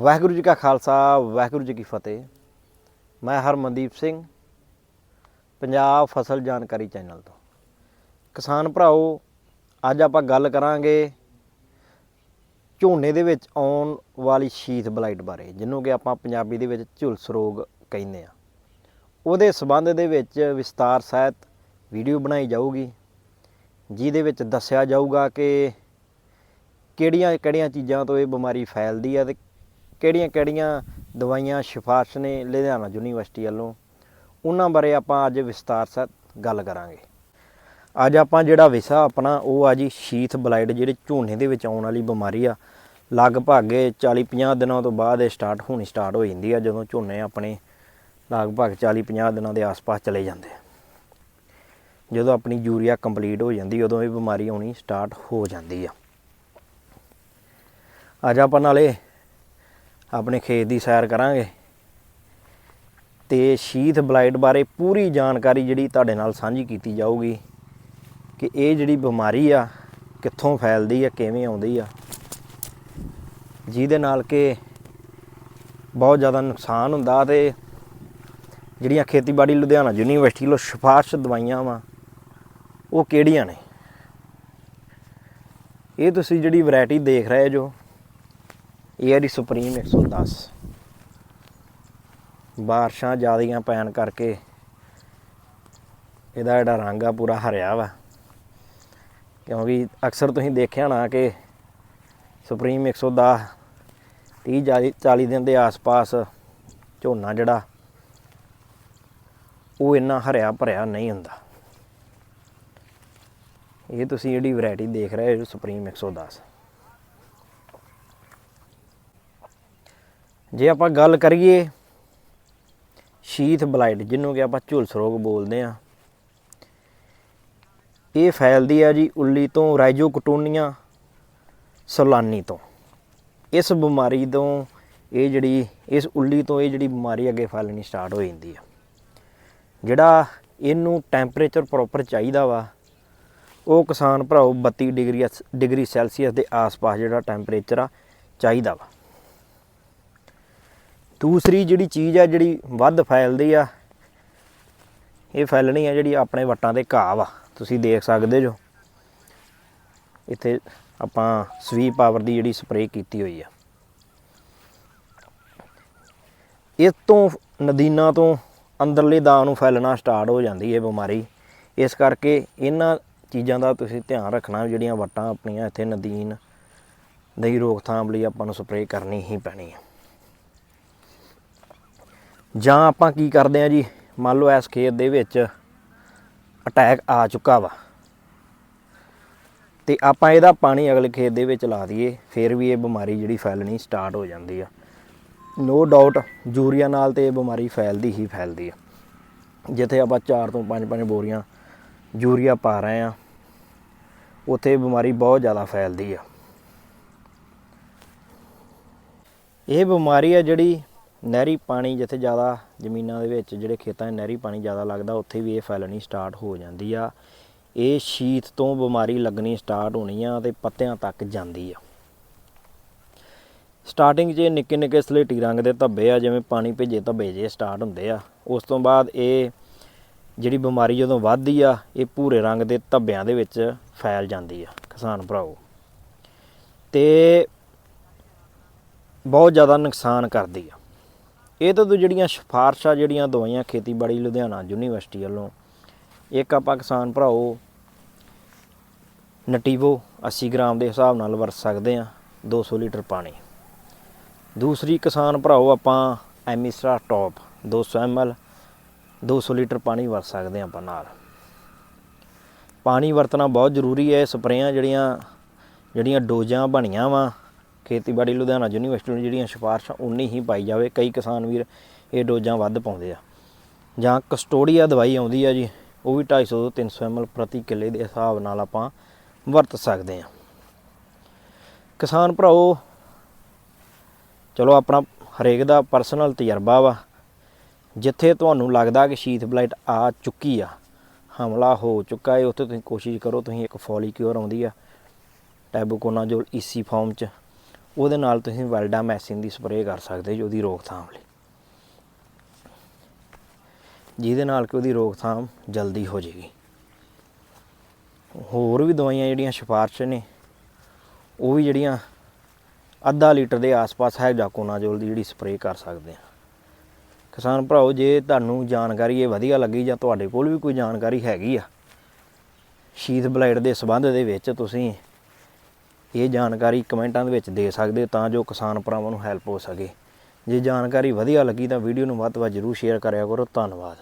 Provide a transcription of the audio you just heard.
ਵਾਹਿਗੁਰੂ ਜੀ ਕਾ ਖਾਲਸਾ, ਵਾਹਿਗੁਰੂ ਜੀ ਕੀ ਫਤਿਹ। ਮੈਂ ਹਰਮਨਦੀਪ ਸਿੰਘ, ਪੰਜਾਬ ਫਸਲ ਜਾਣਕਾਰੀ ਚੈਨਲ ਤੋਂ। ਕਿਸਾਨ ਭਰਾਓ, ਅੱਜ ਆਪਾਂ ਗੱਲ ਕਰਾਂਗੇ ਝੋਨੇ ਦੇ ਵਿੱਚ ਆਉਣ ਵਾਲੀ ਸ਼ੀਤ ਬਲਾਈਟ ਬਾਰੇ, ਜਿਹਨੂੰ ਕਿ ਆਪਾਂ ਪੰਜਾਬੀ ਦੇ ਵਿੱਚ ਝੁਲਸ ਰੋਗ ਕਹਿੰਦੇ ਆ ਉਹਦੇ ਸਬੰਧ ਦੇ ਵਿੱਚ ਵਿਸਤਾਰ ਸਹਿਤ ਵੀਡੀਓ ਬਣਾਈ ਜਾਊਗੀ, ਜਿਹਦੇ ਵਿੱਚ ਦੱਸਿਆ ਜਾਊਗਾ ਕਿ ਕਿਹੜੀਆਂ ਕਿਹੜੀਆਂ ਚੀਜ਼ਾਂ ਤੋਂ ਇਹ ਬਿਮਾਰੀ ਫੈਲਦੀ ਹੈ ਤੇ ਕਿਹੜੀਆਂ ਕਿਹੜੀਆਂ ਦਵਾਈਆਂ ਸਿਫਾਰਸ਼ ਨੇ ਲੁਧਿਆਣਾ ਯੂਨੀਵਰਸਿਟੀ ਵੱਲੋਂ, ਉਹਨਾਂ ਬਾਰੇ ਆਪਾਂ ਅੱਜ ਵਿਸਤਾਰ ਸਹਿਤ ਗੱਲ ਕਰਾਂਗੇ। ਅੱਜ ਆਪਾਂ ਜਿਹੜਾ ਵਿਸ਼ਾ ਆਪਣਾ, ਉਹ ਆ ਜੀ ਸ਼ੀਥ ਬਲਾਈਡ, ਜਿਹੜੇ ਝੋਨੇ ਦੇ ਵਿੱਚ ਆਉਣ ਵਾਲੀ ਬਿਮਾਰੀ ਆ। ਲਗਭਗ 40 50 ਦਿਨਾਂ ਤੋਂ ਬਾਅਦ ਇਹ ਸਟਾਰਟ ਹੋਣੀ ਸਟਾਰਟ ਹੋ ਜਾਂਦੀ ਆ, ਜਦੋਂ ਝੋਨੇ ਆਪਣੇ ਲਗਭਗ 40 50 ਦਿਨਾਂ ਦੇ ਆਸ-ਪਾਸ ਚਲੇ ਜਾਂਦੇ ਜਦੋਂ ਆਪਣੀ ਯੂਰੀਆ ਕੰਪਲੀਟ ਹੋ ਜਾਂਦੀ, ਉਦੋਂ ਇਹ ਬਿਮਾਰੀ ਆਉਣੀ ਸਟਾਰਟ ਹੋ ਜਾਂਦੀ ਆ। ਅੱਜ ਆਪਾਂ ਨਾਲੇ ਆਪਣੇ ਖੇਤ ਦੀ ਸੈਰ ਕਰਾਂਗੇ। ਤੇ ਸ਼ੀਥ ਬਲਾਈਟ ਬਾਰੇ ਪੂਰੀ ਜਾਣਕਾਰੀ ਜਿਹੜੀ ਤੁਹਾਡੇ ਨਾਲ ਸਾਂਝੀ ਕੀਤੀ ਜਾਊਗੀ ਕਿ ਇਹ ਜਿਹੜੀ ਬਿਮਾਰੀ ਆ, ਕਿੱਥੋਂ ਫੈਲਦੀ ਆ, ਕਿਵੇਂ ਆਉਂਦੀ ਆ, ਜਿਹਦੇ ਨਾਲ ਕਿ ਬਹੁਤ ਜ਼ਿਆਦਾ ਨੁਕਸਾਨ ਹੁੰਦਾ ਤੇ ਜਿਹੜੀਆਂ ਖੇਤੀਬਾੜੀ ਲੁਧਿਆਣਾ ਯੂਨੀਵਰਸਿਟੀ ਵੱਲੋਂ ਸਿਫਾਰਸ਼ ਦਵਾਈਆਂ ਵਾ, ਉਹ ਕਿਹੜੀਆਂ ਨੇ? ਇਹ ਤੁਸੀਂ ਜਿਹੜੀ ਵੈਰਾਈਟੀ ਦੇਖ ਰਹੇ ਜੋ ਇਹ ਹੈ ਦੀ ਸੁਪਰੀਮ 110 ਬਾਰਿਸ਼ਾਂ ਜ਼ਿਆਦੀਆਂ ਪੈਣ ਕਰਕੇ ਇਹਦਾ ਜਿਹੜਾ ਰੰਗ ਆ ਪੂਰਾ ਹਰਿਆ ਵਾ। ਕਿਉਂਕਿ ਅਕਸਰ ਤੁਸੀਂ ਦੇਖਿਆ ਨਾ ਕਿ ਸੁਪਰੀਮ 110 30 40 40 ਦਿਨ ਦੇ ਆਸ-ਪਾਸ ਝੋਨਾ ਜਿਹੜਾ, ਉਹ ਇੰਨਾ ਹਰਿਆ ਭਰਿਆ ਨਹੀਂ ਹੁੰਦਾ। ਇਹ ਤੁਸੀਂ ਜਿਹੜੀ ਵੈਰਾਈਟੀ ਦੇਖ ਰਹੇ ਹੋ ਸੁਪਰੀਮ 110 ਜੇ ਆਪਾਂ ਗੱਲ ਕਰੀਏ ਸ਼ੀਥ ਬਲਾਈਟ, ਜਿਹਨੂੰ ਕਿ ਆਪਾਂ ਝੁਲਸ ਰੋਗ ਬੋਲਦੇ ਆ ਇਹ ਫੈਲਦੀ ਆ ਜੀ ਉੱਲੀ ਤੋਂ ਰਾਈਜੋਕਟੋਨੀਆ ਸਲਾਨੀ ਤੋਂ। ਇਸ ਬਿਮਾਰੀ ਤੋਂ ਇਹ ਜਿਹੜੀ, ਇਸ ਉੱਲੀ ਤੋਂ ਇਹ ਜਿਹੜੀ ਬਿਮਾਰੀ ਅੱਗੇ ਫੈਲਣੀ ਸਟਾਰਟ ਹੋ ਜਾਂਦੀ ਆ। ਜਿਹੜਾ ਇਹਨੂੰ ਟੈਂਪਰੇਚਰ ਪ੍ਰੋਪਰ ਚਾਹੀਦਾ ਵਾ, ਉਹ ਕਿਸਾਨ ਭਰਾਓ 32 ਡਿਗਰੀ ਡਿਗਰੀ ਸੈਲਸੀਅਸ ਦੇ ਆਸ-ਪਾਸ ਜਿਹੜਾ ਟੈਂਪਰੇਚਰ ਆ, ਚਾਹੀਦਾ ਵਾ। ਦੂਸਰੀ ਜਿਹੜੀ ਚੀਜ਼ ਆ, ਜਿਹੜੀ ਵੱਧ ਫੈਲਦੀ ਆ, ਇਹ ਫੈਲਣੀ ਆ ਜਿਹੜੀ ਆਪਣੇ ਵੱਟਾਂ ਦੇ ਘਾਹ ਵਾ। ਤੁਸੀਂ ਦੇਖ ਸਕਦੇ ਜੋ। ਇੱਥੇ ਆਪਾਂ ਸਵੀ ਪਾਵਰ ਦੀ ਜਿਹੜੀ ਸਪਰੇਅ ਕੀਤੀ ਹੋਈ ਆ। ਇਸ ਤੋਂ ਨਦੀਨਾਂ ਤੋਂ ਅੰਦਰਲੇ ਦਾਂ ਨੂੰ ਫੈਲਣਾ ਸਟਾਰਟ ਹੋ ਜਾਂਦੀ ਹੈ ਬਿਮਾਰੀ। ਇਸ ਕਰਕੇ ਇਹਨਾਂ ਚੀਜ਼ਾਂ ਦਾ ਤੁਸੀਂ ਧਿਆਨ ਰੱਖਣਾ, ਜਿਹੜੀਆਂ ਵੱਟਾਂ ਆਪਣੀਆਂ ਇੱਥੇ ਨਦੀਨ ਦੀ ਰੋਕਥਾਮ ਲਈ ਆਪਾਂ ਨੂੰ ਸਪਰੇਅ ਕਰਨੀ ਹੀ ਪੈਣੀ ਹੈ ਜਾਂ ਆਪਾਂ ਕੀ ਕਰਦੇ ਆ ਜੀ? ਮੰਨ ਲਓ ਇਸ ਖੇਤ ਦੇ ਵਿੱਚ ਅਟੈਕ ਆ ਚੁੱਕਾ ਵਾ। ਤੇ ਆਪਾਂ ਇਹਦਾ ਪਾਣੀ ਅਗਲੇ ਖੇਤ ਦੇ ਵਿੱਚ ਲਾ ਦਈਏ, ਫਿਰ ਵੀ ਇਹ ਬਿਮਾਰੀ ਜਿਹੜੀ ਫੈਲਣੀ ਸਟਾਰਟ ਹੋ ਜਾਂਦੀ ਆ। ਨੋ ਡਾਊਟ ਯੂਰੀਆ ਨਾਲ ਤੇ ਇਹ ਬਿਮਾਰੀ ਫੈਲਦੀ ਹੀ ਫੈਲਦੀ ਆ। ਜਿੱਥੇ ਆਪਾਂ 4 ਤੋਂ 5-5 ਬੋਰੀਆਂ ਯੂਰੀਆ ਪਾ ਰਹੇ ਆ, ਉੱਥੇ ਬਿਮਾਰੀ ਬਹੁਤ ਜ਼ਿਆਦਾ ਫੈਲਦੀ ਆ। ਇਹ ਬਿਮਾਰੀ ਆ ਜਿਹੜੀ ਨਹਿਰੀ ਪਾਣੀ ਜਿੱਥੇ ਜ਼ਿਆਦਾ ਜ਼ਮੀਨਾਂ ਦੇ ਵਿੱਚ, ਜਿਹੜੇ ਖੇਤਾਂ 'ਚ ਨਹਿਰੀ ਪਾਣੀ ਜ਼ਿਆਦਾ ਲੱਗਦਾ, ਉੱਥੇ ਵੀ ਇਹ ਫੈਲਣੀ ਸਟਾਰਟ ਹੋ ਜਾਂਦੀ ਆ। ਇਹ ਸ਼ੀਤ ਤੋਂ ਬਿਮਾਰੀ ਲੱਗਣੀ ਸਟਾਰਟ ਹੋਣੀ ਆ ਤੇ ਪੱਤਿਆਂ ਤੱਕ ਜਾਂਦੀ ਆ। ਸਟਾਰਟਿੰਗ 'ਚ ਨਿੱਕੇ ਨਿੱਕੇ ਸਲੇਟੀ ਰੰਗ ਦੇ ਧੱਬੇ ਆ, ਜਿਵੇਂ ਪਾਣੀ ਭੇਜੇ ਧੱਬੇ ਜੇ ਸਟਾਰਟ ਹੁੰਦੇ ਆ। ਉਸ ਤੋਂ ਬਾਅਦ ਇਹ ਜਿਹੜੀ ਬਿਮਾਰੀ ਜਦੋਂ ਵੱਧਦੀ ਆ, ਇਹ ਭੂਰੇ ਰੰਗ ਦੇ ਧੱਬਿਆਂ ਦੇ ਵਿੱਚ ਫੈਲ ਜਾਂਦੀ ਆ, ਕਿਸਾਨ ਭਰਾਓ ਤੇ ਬਹੁਤ ਜ਼ਿਆਦਾ ਨੁਕਸਾਨ ਕਰਦੀ ਆ। ਇਹ ਤਾਂ ਜਿਹੜੀਆਂ ਸਿਫਾਰਸ਼ਾਂ ਜਿਹੜੀਆਂ ਦਵਾਈਆਂ ਖੇਤੀਬਾੜੀ ਲੁਧਿਆਣਾ ਯੂਨੀਵਰਸਿਟੀ ਵੱਲੋਂ, ਇੱਕ ਆਪਾਂ ਕਿਸਾਨ ਭਰਾਓ ਨਟੀਵੋ 80 ਗ੍ਰਾਮ ਦੇ ਹਿਸਾਬ ਨਾਲ ਵਰਤ ਸਕਦੇ ਆ 200 ਲੀਟਰ ਪਾਣੀ। ਦੂਸਰੀ ਕਿਸਾਨ ਭਰਾਓ ਆਪਾਂ ਐਮਿਸਟਰਾ ਟੌਪ 200 ml 200 ਲੀਟਰ ਪਾਣੀ ਵਰਤ ਸਕਦੇ ਆ ਆਪਾਂ ਨਾਲ। ਪਾਣੀ ਵਰਤਣਾ ਬਹੁਤ ਜ਼ਰੂਰੀ ਹੈ ਸਪਰੇਆਂ ਜਿਹੜੀਆਂ ਜਿਹੜੀਆਂ ਡੋਜ਼ਾਂ ਬਣੀਆਂ ਵਾ ਖੇਤੀਬਾੜੀ ਲੁਧਿਆਣਾ ਯੂਨੀਵਰਸਿਟੀ ਨੂੰ ਜਿਹੜੀਆਂ ਸਿਫਾਰਸ਼ਾਂ ਉਨੀ ਹੀ ਪਾਈ ਜਾਵੇ, ਕਈ ਕਿਸਾਨ ਵੀਰ ਇਹ ਡੋਜ਼ਾਂ ਵੱਧ ਪਾਉਂਦੇ ਆ। ਜਾਂ ਕਸਟੋਡੀਆ ਦਵਾਈ ਆਉਂਦੀ ਆ ਜੀ, ਉਹ ਵੀ 250 ਤੋਂ 300 ml ਪ੍ਰਤੀ ਕਿੱਲੇ ਦੇ ਹਿਸਾਬ ਨਾਲ ਆਪਾਂ ਵਰਤ ਸਕਦੇ ਆ। ਕਿਸਾਨ ਭਰਾਓ ਚਲੋ ਆਪਣਾ ਹਰੇਕ ਦਾ ਪਰਸਨਲ ਤਜਰਬਾ ਵਾ। ਜਿੱਥੇ ਤੁਹਾਨੂੰ ਲੱਗਦਾ ਕਿ ਸ਼ੀਥ ਬਲਾਈਟ ਆ ਚੁੱਕੀ ਆ, ਹਮਲਾ ਹੋ ਚੁੱਕਾ ਹੈ ਉੱਥੇ ਤੁਸੀਂ ਕੋਸ਼ਿਸ਼ ਕਰੋ, ਤੁਸੀਂ ਇੱਕ ਫੋਲੀਕਿਉਰ ਆਉਂਦੀ ਆ। ਟੈਬੂਕੋਨਾਜੋਲ ਈਸੀ ਫਾਰਮ ਚ। ਉਹਦੇ ਨਾਲ ਤੁਸੀਂ ਵੈਲਡਾ ਮੈਸਿਨ ਦੀ ਸਪਰੇਅ ਕਰ ਸਕਦੇ ਜੀ ਉਹਦੀ ਰੋਕਥਾਮ ਲਈ। ਜਿਹਦੇ ਨਾਲ ਕਿ ਉਹਦੀ ਰੋਕਥਾਮ ਜਲਦੀ ਹੋ ਜਾਏਗੀ ਹੋਰ ਵੀ ਦਵਾਈਆਂ ਜਿਹੜੀਆਂ ਸਿਫਾਰਸ਼ ਨੇ, ਉਹ ਵੀ ਜਿਹੜੀਆਂ ਅੱਧਾ ਲੀਟਰ ਦੇ ਆਸ-ਪਾਸ ਹੈ ਜਾਕੋਨਾਜੋਲ ਦੀ ਜਿਹੜੀ ਸਪਰੇਅ ਕਰ ਸਕਦੇ ਆ ਕਿਸਾਨ ਭਰਾਓ, ਜੇ ਤੁਹਾਨੂੰ ਜਾਣਕਾਰੀ ਇਹ ਵਧੀਆ ਲੱਗੀ ਜਾਂ ਤੁਹਾਡੇ ਕੋਲ ਵੀ ਕੋਈ ਜਾਣਕਾਰੀ ਹੈਗੀ ਆ ਸ਼ੀਤ ਬਲਾਈਡ ਦੇ ਸਬੰਧ ਦੇ ਵਿੱਚ ਤੁਸੀਂ ਇਹ ਜਾਣਕਾਰੀ ਕਮੈਂਟਾਂ ਦੇ ਵਿੱਚ ਦੇ ਸਕਦੇ ਹੋ ਤਾਂ ਜੋ ਕਿਸਾਨ ਭਰਾਵਾਂ ਨੂੰ ਹੈਲਪ ਹੋ ਸਕੇ। ਜੇ ਜਾਣਕਾਰੀ ਵਧੀਆ ਲੱਗੀ ਤਾਂ ਵੀਡੀਓ ਨੂੰ ਵੱਧ ਤੋਂ ਵੱਧ ਜ਼ਰੂਰ ਸ਼ੇਅਰ ਕਰਿਆ ਕਰੋ। ਧੰਨਵਾਦ।